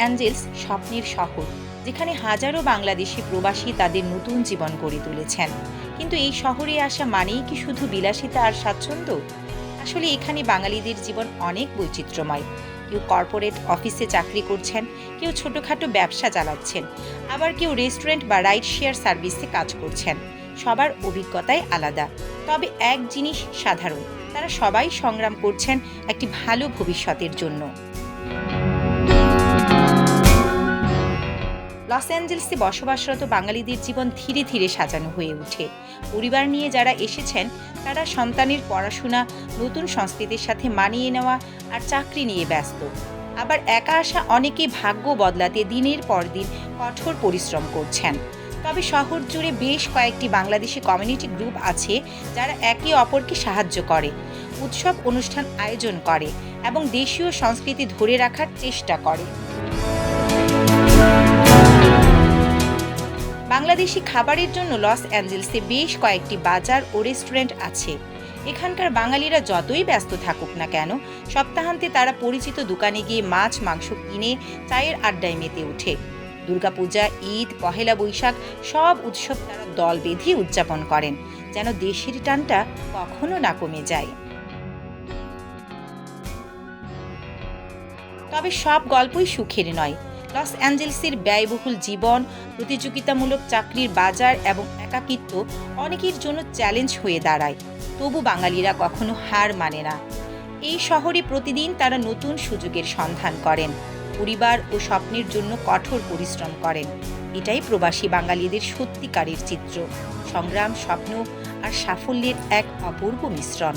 Angeles স্বপ্নের শহর, যেখানে হাজারো বাংলাদেশি প্রবাসী তাদের নতুন জীবন গড়ে তুলেছেন। কিন্তু এই শহরে আসা মানেই কি শুধু বিলাসিতা আর স্বাচ্ছন্দ্য? আসলে এখানে বাঙালিদের জীবন অনেক বৈচিত্র্যময়। কেউ কর্পোরেট অফিসে চাকরি করছেন, কেউ ছোটোখাটো ব্যবসা চালাচ্ছেন, আবার কেউ রেস্টুরেন্ট বা রাইড শেয়ার সার্ভিসে কাজ করছেন। সবার অভিজ্ঞতাই আলাদা। তবে এক জিনিস সাধারণ, তারা সবাই সংগ্রাম করছেন একটি ভালো ভবিষ্যতের জন্য। লস অ্যাঞ্জেলসে বসবাসরত বাঙালিদের জীবন ধীরে ধীরে সাজানো হয়ে ওঠে। পরিবার নিয়ে যারা এসেছেন, তারা সন্তানের পড়াশোনা, নতুন সংস্কৃতির সাথে মানিয়ে নেওয়া আর চাকরি নিয়ে ব্যস্ত। আবার একা আসা অনেকে ভাগ্য বদলাতে দিনের পর দিন কঠোর পরিশ্রম করছেন। তবে শহর জুড়ে বেশ কয়েকটি বাংলাদেশি কমিউনিটি গ্রুপ আছে, যারা একে অপরকে সাহায্য করে, উৎসব অনুষ্ঠান আয়োজন করে এবং দেশীয় সংস্কৃতি ধরে রাখার চেষ্টা করে। বাংলাদেশি খাবারের জন্য লস অ্যাঞ্জেলসে বেশ কয়েকটি বাজার ও রেস্টুরেন্ট আছে। এখানকার বাঙালিরা যতই ব্যস্ত থাকুক না কেন, সপ্তাহান্তে তারা পরিচিত দোকানে গিয়ে মাছ, মাংস কিনে চায়ের আড্ডায় মেতে ওঠে। দুর্গাপূজা, ঈদ, পহেলা বৈশাখ সব উৎসব তারা দল বেঁধে উদযাপন করেন, যেন দেশের টানটা কখনো না কমে যায়। তবে সব গল্পই সুখের নয়। লস অ্যাঞ্জেলসের ব্যয়বহুল জীবন, প্রতিযোগিতামূলক চাকরির বাজার এবং একাকিত্ব অনেকের জন্য চ্যালেঞ্জ হয়ে দাঁড়ায়। তবু বাঙালিরা কখনো হার মানে না। এই শহরে প্রতিদিন তারা নতুন সুযোগের সন্ধান করেন, পরিবার ও স্বপ্নের জন্য কঠোর পরিশ্রম করেন। এটাই প্রবাসী বাঙালিদের সত্যিকারের চিত্র, সংগ্রাম, স্বপ্ন আর সাফল্যের এক অপূর্ব মিশ্রণ।